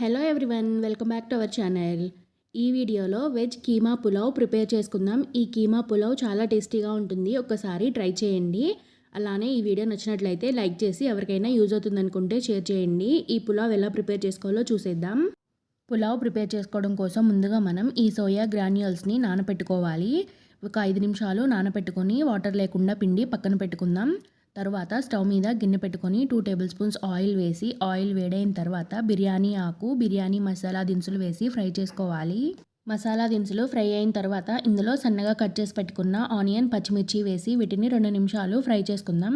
Hello everyone welcome back to our channel ఈ వీడియోలో veg keema pulao prepare చేసుకుందాం. ఈ కీమా పులావ్ చాలా టేస్టీగా ఉంటుంది. ఒకసారి ట్రై చేయండి. అలానే ఈ వీడియో నచ్చినట్లయితే లైక్ చేసి ఎవరికైనా యూజ్ అవుతుందనుకుంటే షేర్ చేయండి. ఈ పులావ్ ఎలా ప్రిపేర్ చేసుకోవాలో చూసేద్దాం. పులావ్ ప్రిపేర్ చేసుకోవడం కోసం ముందుగా మనం ఈ సోయా గ్రాన్యూల్స్ని నానపెట్టుకోవాలి. ఒక ఐదు నిమిషాలు నానపెట్టుకొని వాటర్ లేకుండా పిండి పక్కన పెట్టుకుందాం. తర్వాత స్టవ్ మీద గిన్నె పెట్టుకొని టూ టేబుల్ స్పూన్స్ ఆయిల్ వేసి ఆయిల్ వేడైన తర్వాత బిర్యానీ ఆకు బిర్యానీ మసాలా దినుసులు వేసి ఫ్రై చేసుకోవాలి. మసాలా దినుసులు ఫ్రై అయిన తర్వాత ఇందులో సన్నగా కట్ చేసి పెట్టుకున్న ఆనియన్ పచ్చిమిర్చి వేసి వీటిని రెండు నిమిషాలు ఫ్రై చేసుకుందాం.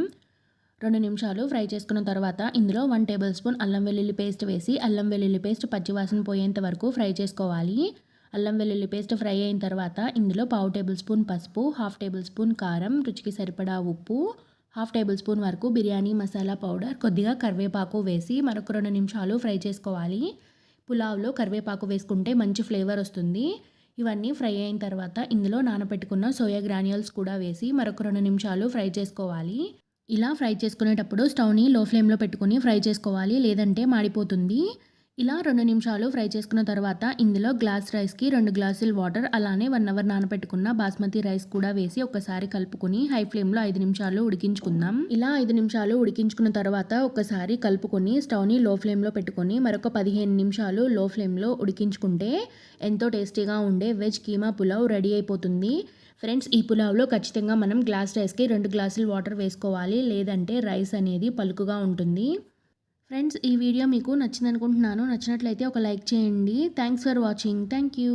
రెండు నిమిషాలు ఫ్రై చేసుకున్న తర్వాత ఇందులో వన్ టేబుల్ స్పూన్ అల్లం వెల్లుల్లి పేస్ట్ వేసి అల్లం వెల్లుల్లి పేస్ట్ పచ్చివాసన పోయేంత వరకు ఫ్రై చేసుకోవాలి. అల్లం వెల్లుల్లి పేస్ట్ ఫ్రై అయిన తర్వాత ఇందులో పావు టేబుల్ స్పూన్ పసుపు హాఫ్ టేబుల్ స్పూన్ కారం రుచికి సరిపడా ఉప్పు హాఫ్ టేబుల్ స్పూన్ వరకు బిర్యానీ మసాలా పౌడర్ కొద్దిగా కరివేపాకు వేసి మరొక రెండు నిమిషాలు ఫ్రై చేసుకోవాలి. పులావ్లో కరివేపాకు వేసుకుంటే మంచి ఫ్లేవర్ వస్తుంది. ఇవన్నీ ఫ్రై అయిన తర్వాత ఇందులో నానబెట్టుకున్న సోయా గ్రాన్యూల్స్ కూడా వేసి మరొక రెండు నిమిషాలు ఫ్రై చేసుకోవాలి. ఇలా ఫ్రై చేసుకునేటప్పుడు స్టవ్ని లో ఫ్లేమ్లో పెట్టుకుని ఫ్రై చేసుకోవాలి. లేదంటే మాడిపోతుంది. ఇలా రెండు నిమిషాలు ఫ్రై చేసుకున్న తర్వాత ఇందులో గ్లాస్ రైస్కి రెండు గ్లాసులు వాటర్ అలానే వన్ అవర్ నానబెట్టుకున్న బాస్మతి రైస్ కూడా వేసి ఒకసారి కలుపుకుని హై ఫ్లేమ్లో ఐదు నిమిషాలు ఉడికించుకుందాం. ఇలా ఐదు నిమిషాలు ఉడికించుకున్న తర్వాత ఒకసారి కలుపుకొని స్టవ్ని లో ఫ్లేమ్లో పెట్టుకొని మరొక పదిహేను నిమిషాలు లో ఫ్లేమ్లో ఉడికించుకుంటే ఎంతో టేస్టీగా ఉండే వెజ్ కీమా పులావ్ రెడీ అయిపోతుంది. ఫ్రెండ్స్ ఈ పులావ్లో ఖచ్చితంగా మనం గ్లాస్ రైస్కి రెండు గ్లాసులు వాటర్ వేసుకోవాలి లేదంటే రైస్ అనేది పలుకుగా ఉంటుంది. ఫ్రెండ్స్ ఈ వీడియో మీకు నచ్చింది అనుకుంటున్నాను నచ్చినట్లయితే ఒక లైక్ చేయండి. Thanks for watching thank you